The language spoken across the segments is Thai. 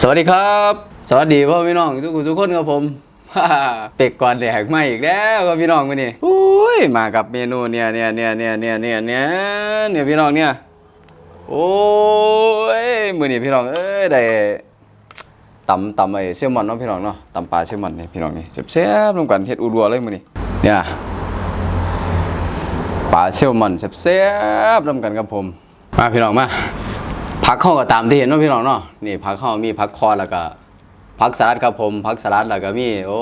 สวัสดีครับ สวัสดีพ่อพี่น้องทุกคนทุกคนครับผมเป็กก่อนแดกไม่อีกแล้วครับพี่น้องมานี่อุ้ยมากับเมนูเนี่ยเนี่ยเนี่ยเนี่ยเนี่ยเนี่ยเนี่ยเนี่ยพี่น้องเนี่ยโอ้ยมือนี่พี่น้องเอ้ยได้ตำตำไอ้เซลมอนเนาะพี่น้องเนาะตำปลาเซลมอนนี่พี่น้องนี่แซ่บๆลงกันเฮ็ดอูรัวเลยมือนี่เนี่ยปลาเซลมอนแซ่บๆลงกันครับผมมาพี่น้องมา ผักข้อก็ตามที่เห็นนาะพี่น้องเนาะนี่ผักข้อมีผักคอแล้วก็ผักสลัดครับผมผักสลัดแล้วก็มี โอ้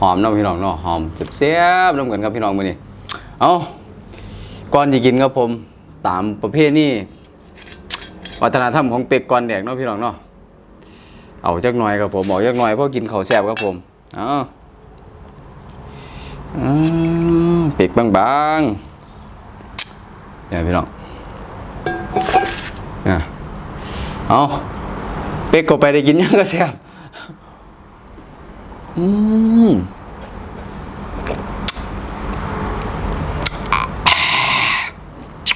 หอมเนาะพี่น้องเนาะหอมเสียบๆร่วมกันครับพี่น้องมือนี้เอาก่อนจะกินครับผมตามประเภทนี้วัฒนธรรมของเป็กก่อนแดกเนาะพี่น้องเนาะเอาจักหน่อยครับผมเอาจักหน่อยเพราะกินข้าวแซ่บครับผมเอาอืมเป็กบางๆเนี่ยพี่น้อง เอาเป็กก็ไปได้กินยังก็แซ่บอืม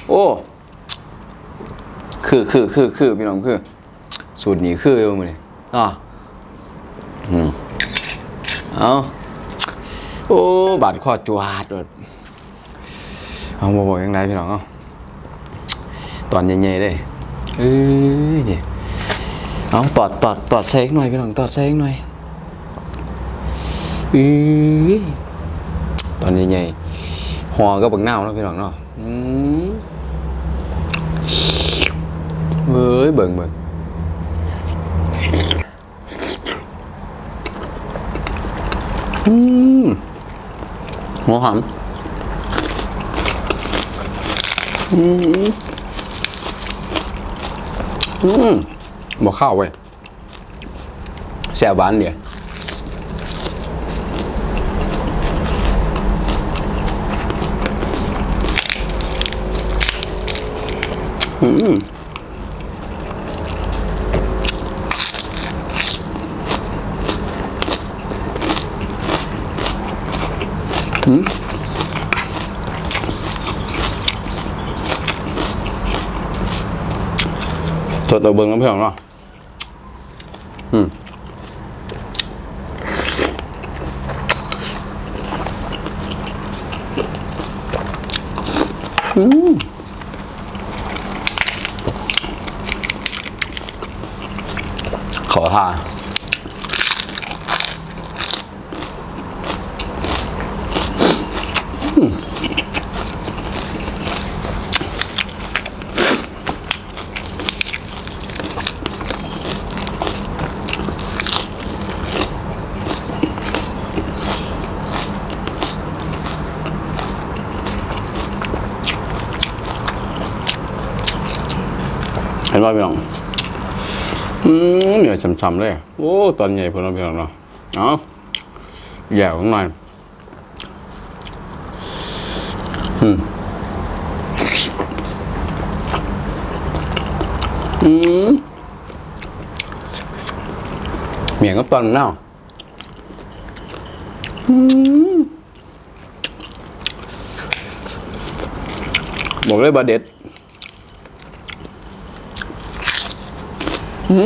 โอ้คือคือคือคือพี่น้องคือ สูตรนี้คืออยู่มื้อนี้อะอืมเอาโอ้ บาดคอจวาดโดดเอาบ่บอกยังไงพี่น้องเอาตอนใหญ่ๆเลย เอ้ยนี่เอาตอดตอดตอดใส่อีกหน่อยพี่น้องตอดใส่อีกหน่อยเอ้ยตอนใหญ่ๆห่อก็บักหน้าวเนาะพี่น้องเนาะอืมเอ้ยเบิ่งเบิ่งอืมหัวหอมอืม อืมบ่ข้าวเว้ยแซ่บหวานเดียวอืมอืม สดเอาเบิ้งน้ำเพื่อนเนาะอืมอืมขอทาน ป่ะพี่น้องอืมเหนียวช้ำๆเลย โอ้ ตอนใหญ่พอเราพี่น้องเนาะเอาแย่ข้างในอืมอืมเมียงกับตอนเน่าอืมบอกเลยบาเด็ด อย่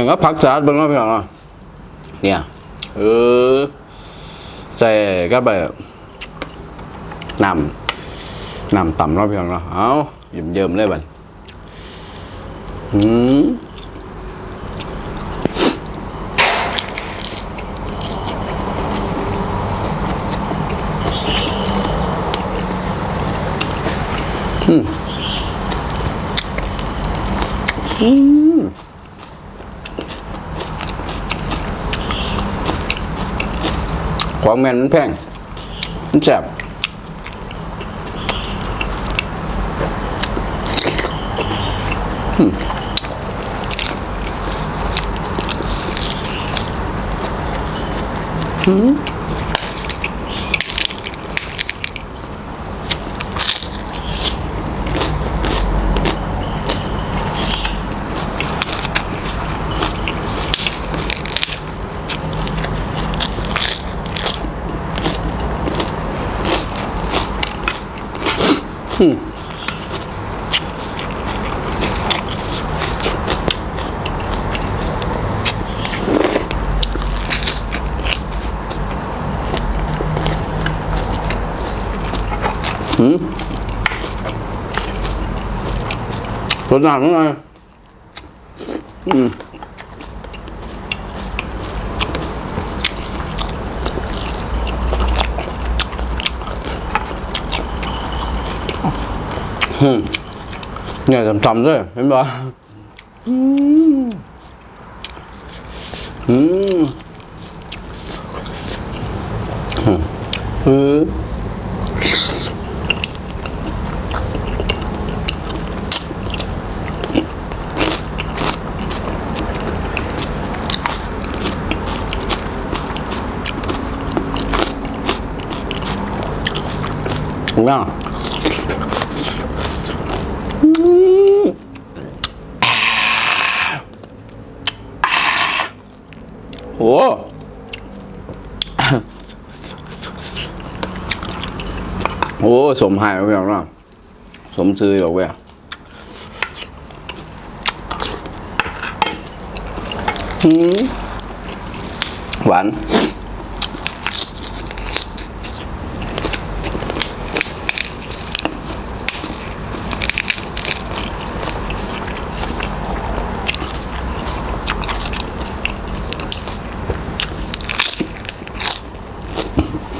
างก็ผักสลัดเบางเนาพี่น้องเนาะเนี่ย เออ ใส่ก็แบบนำนำต่ำเนาะพี่น้องเนาะเอาเยิ้มเยิ้มๆเลยบัดอืม ของแม่นมันแพงมันแสบอืม หืมรสหนักมั้งไงอืมอืมเนี่ยจำๆด้วย เห็นปะอืมอืมอืมเออเนี่ยโอ้โอ้สมหายแล้วเนาะสมซื้อหรอกเว้ยอืมหวาน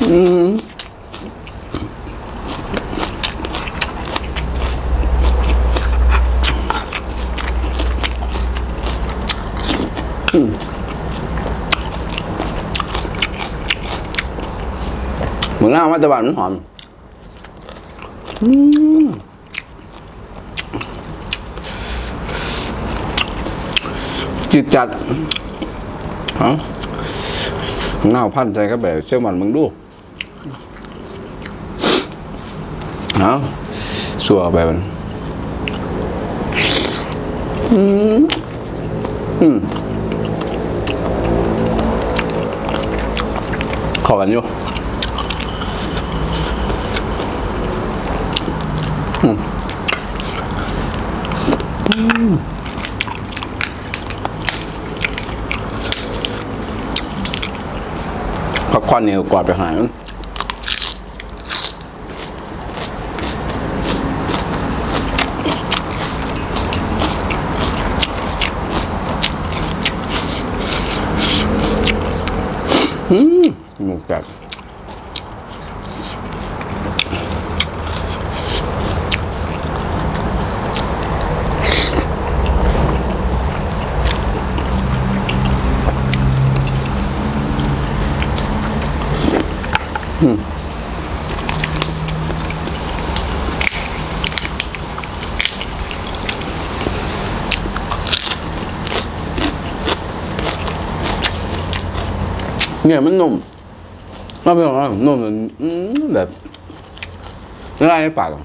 เหมือนหน้ามาตะวันมันหอม อืมจิตจัดฮะหน้าพันใจก็แบบเชี่ยวมันมึงดู เอาสัวไปมันอืมอืมขอกันอยู่พักควันเนี่ยกวาดไปหายมันอืม หมูแกะเนี่ยมันนุ่ม ไม่เป็นไรนุ่มแบบอืมแบบละ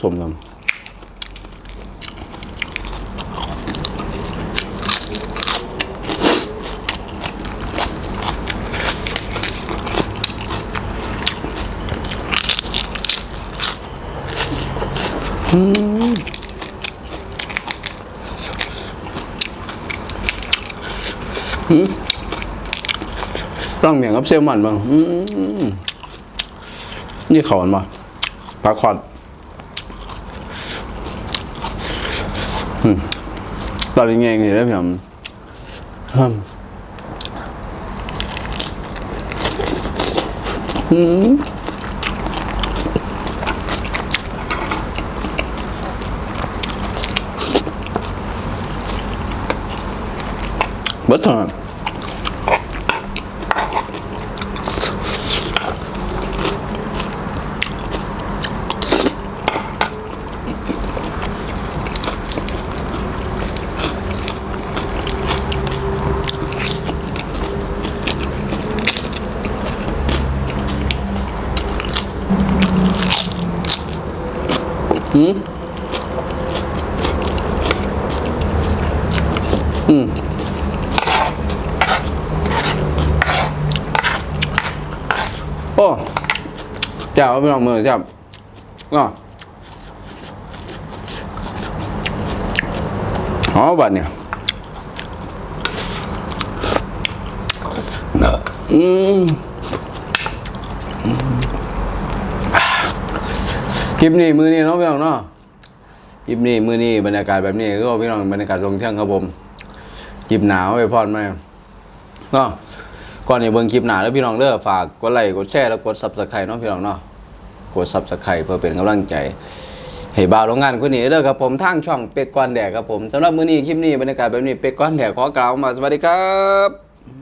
สมน้ำอืมร่างเหมียงกับเซลมันบ้างนี่ขอนมาปลาคอด ตอนนี้ไงนี่แล้วพี่ผมอืมอืม เบิดเท่านั้นอืมอืม โอ้เจ้าพี่น้องมือเจ้าก็อ๋อบัดเนี่ยอืมคลิปนี้มือนี้เนาะพี่น้องเนาะคลิปนี้มือนี้บรรยากาศแบบนี้ก็พี่น้องบรรยากาศตรงเที่ยงครับผมคลิปหนาวไปพอดไหมเนาะ ก่อนอย่าเบิ้งคลิปหน้าแล้วพี่น้องเด้อฝากกดไลค์กดแชร์แล้วกดซับสไครต์เนาะพี่น้องเนาะกดซับสไครต์เพื่อเป็นกำลังใจให้บ่าวโรงงานคนนี้เด้อครับผมทางช่องเป็กก้อนแดกครับผมสำหรับมื้อนี้คลิปนี้บรรยากาศแบบนี้เป็กก้อนแดกขอกล่าวมาสวัสดีครับ